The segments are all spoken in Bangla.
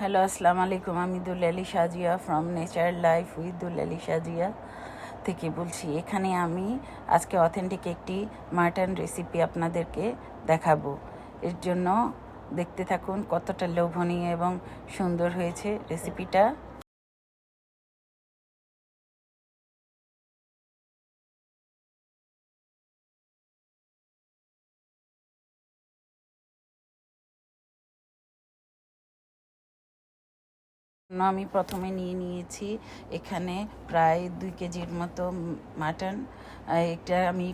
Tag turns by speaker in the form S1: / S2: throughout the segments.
S1: হ্যালো আসসালামু আলাইকুম আমি Dulali Sajia from nature life with Dulali Sajia থেকে বলছি, এখানে আমি আজকে অথেন্টিক একটি মাটন রেসিপি আপনাদেরকে দেখাবো। এর জন্য দেখতে থাকুন কতটা লোভনীয় এবং সুন্দর হয়েছে রেসিপিটা আমি প্রথমে নিয়ে নিয়েছি এখানে প্রায় দুই কেজির মতো মাটন এটা আমি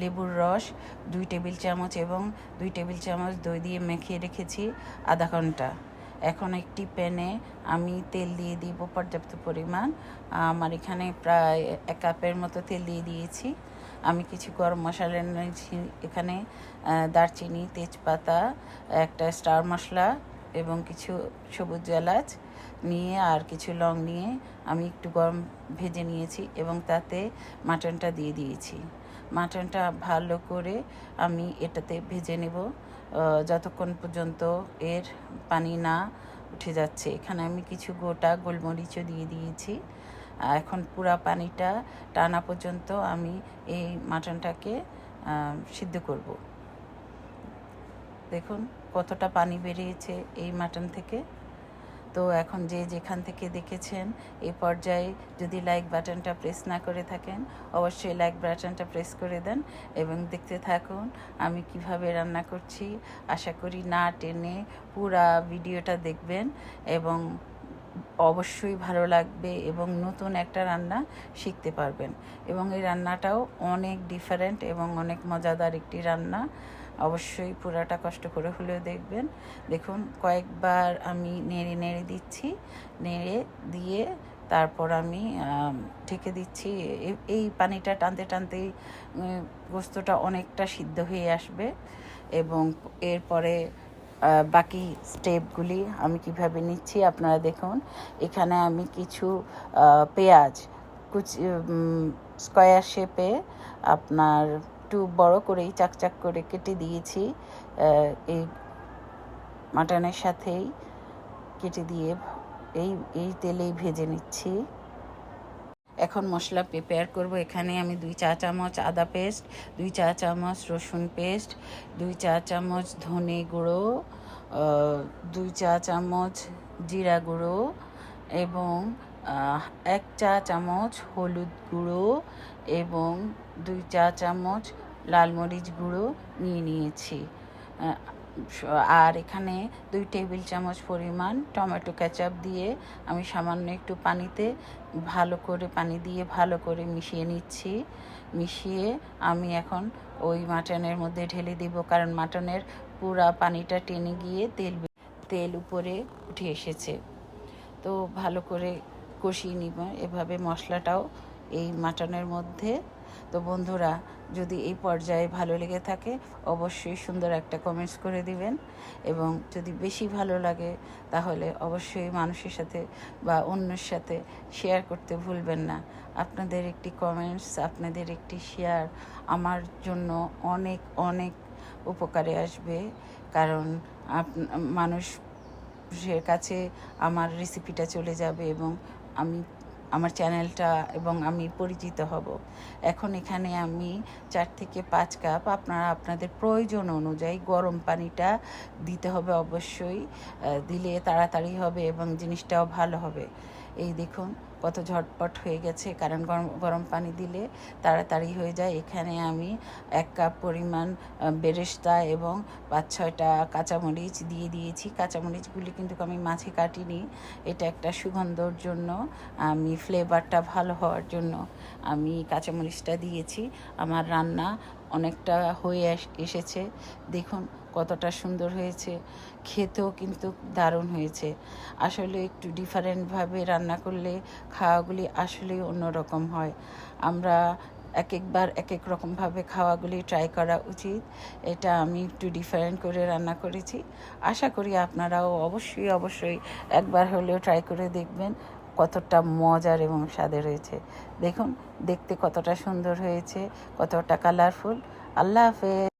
S1: লেবুর রস, দুই টেবিল চামচ এবং দুই টেবিল চামচ দই দিয়ে মেখে রেখেছি আধা ঘণ্টা। এখন একটি প্যানে আমি তেল দিয়ে দিব পর্যাপ্ত পরিমাণ। আমার এখানে প্রায় এক কাপের মতো তেল দিয়ে দিয়েছি। আমি কিছু গরম মশলা নিয়েছি এখানে দারচিনি, তেজপাতা, একটা স্টার মশলা এবং কিছু সবুজ এলাচ নিয়ে আর কিছু লং নিয়ে আমি একটু গরম ভেজে নিয়েছি এবং তাতে মাটনটা দিয়ে দিয়েছি। মাটনটা ভালো করে আমি এটাতে ভেজে নেব। যতক্ষণ পর্যন্ত এর পানি না উঠে যাচ্ছে। এখানে আমি কিছু গোটা গোলমরিচও দিয়ে দিয়েছি। এখন পুরা পানিটা টানা পর্যন্ত আমি এই মাটনটাকে সিদ্ধ করব। দেখুন কতটা পানি বেরিয়েছে এই মাটন থেকে। তো এখন যে যেখান থেকে দেখেছেন এই পর্যায়ে যদি লাইক বাটনটা প্রেস না করে থাকেন, অবশ্যই লাইক বাটনটা প্রেস করে দেন এবং দেখতে থাকুন আমি কীভাবে রান্না করছি। আশা করি না টেনে পুরা ভিডিওটা দেখবেন এবং অবশ্যই ভালো লাগবে এবং নতুন একটা রান্না শিখতে পারবেন এবং এই রান্নাটাও অনেক ডিফারেন্ট এবং অনেক মজাদার একটি রান্না। অবশ্যই পুরাটা কষ্ট করে হলেও দেখবেন। দেখুন, কয়েকবার আমি নেড়ে নেড়ে দিচ্ছি, নেড়ে দিয়ে তারপর আমি ঢেকে দিচ্ছি। এই পানিটা টানতে টানতেই গোস্তটা অনেকটা সিদ্ধ হয়ে আসবে এবং এরপরে বাকি স্টেপগুলি আমি কীভাবে নিচ্ছি আপনারা দেখুন। এখানে আমি কিছু পেঁয়াজ, কুচি স্কোয়ার শেপে আপনার একটু বড় করেই চাকচাক করে কেটে দিয়েছি এই মাটনের সাথেই কেটে দিয়ে এই এই তেলেই ভেজে নিচ্ছি। এখন মশলা প্রিপেয়ার করব। এখানে আমি দুই চা চামচ আদা পেস্ট দুই চা চামচ রসুন পেস্ট দুই চা চামচ ধনে গুঁড়ো দুই চা চামচ জিরা গুঁড়ো এবং এক চা চামচ হলুদ গুঁড়ো এবং দুই চা চামচ লাল মরিচ গুঁড়ো নিয়ে নিয়েছি। আর এখানে দুই টেবিল চামচ পরিমাণ টমেটো কেচাপ দিয়ে আমি সামান্য একটু পানিতে ভালো করে পানি দিয়ে ভালো করে মিশিয়ে নিচ্ছি। মিশিয়ে আমি এখন ওই মাটনের মধ্যে ঢেলে দিব, কারণ মাটনের পুরা পানিটা টেনে গিয়ে তেল তেল উপরে উঠে এসেছে। তো ভালো করে কষিয়ে নিব। এভাবে মশলাটাও এই মাটনের মধ্যে তো বন্ধুরা, যদি এই পর্যায়ে ভালো লেগে থাকে, অবশ্যই সুন্দর একটা কমেন্টস করে দিবেন। এবং যদি বেশি ভালো লাগে, তাহলে অবশ্যই মানুষের সাথে বা অন্যের সাথে শেয়ার করতে ভুলবেন না। আপনাদের একটি কমেন্টস আপনাদের একটি শেয়ার আমার জন্য অনেক অনেক উপকারে আসবে। কারণ আপ- মানুষের কাছে আমার রেসিপিটা চলে যাবে এবং আমি আমার চ্যানেলটা এবং আমি পরিচিত হব। এখন এখানে আমি চার থেকে পাঁচ কাপ আপনারা আপনাদের প্রয়োজন অনুযায়ী গরম পানিটা দিতে হবে অবশ্যই দিলে তাড়াতাড়ি হবে এবং জিনিসটাও ভালো হবে। এই দেখুন কত ঝটপট হয়ে গেছে, কারণ গরম গরম পানি দিলে তাড়াতাড়ি হয়ে যায়। এখানে আমি এক কাপ পরিমাণ বেরেস্তা এবং পাঁচ, ছয়টা কাঁচামরিচ দিয়ে দিয়েছি। কাঁচামরিচগুলি কিন্তু আমি মাছে কাটিনি। এটা একটা সুগন্ধর জন্য, আমি ফ্লেভারটা ভালো হওয়ার জন্য আমি কাঁচামরিচটা দিয়েছি। আমার রান্না অনেকটা হয়ে এসেছে। দেখুন কতটা সুন্দর হয়েছে। খেতেও কিন্তু দারুণ হয়েছে। আসলে একটু ডিফারেন্টভাবে রান্না করলে খাওয়াগুলি আসলেই অন্যরকম হয়। আমরা এক একবার এক এক রকমভাবে খাওয়াগুলি ট্রাই করা উচিত। এটা আমি একটু ডিফারেন্ট করে রান্না করেছি। আশা করি আপনারাও অবশ্যই অবশ্যই একবার হলেও ট্রাই করে দেখবেন। কতটা মজার এবং স্বাদে রয়েছে দেখুন দেখতে কতটা সুন্দর হয়েছে কতটা কালারফুল আল্লাহ হাফেজ।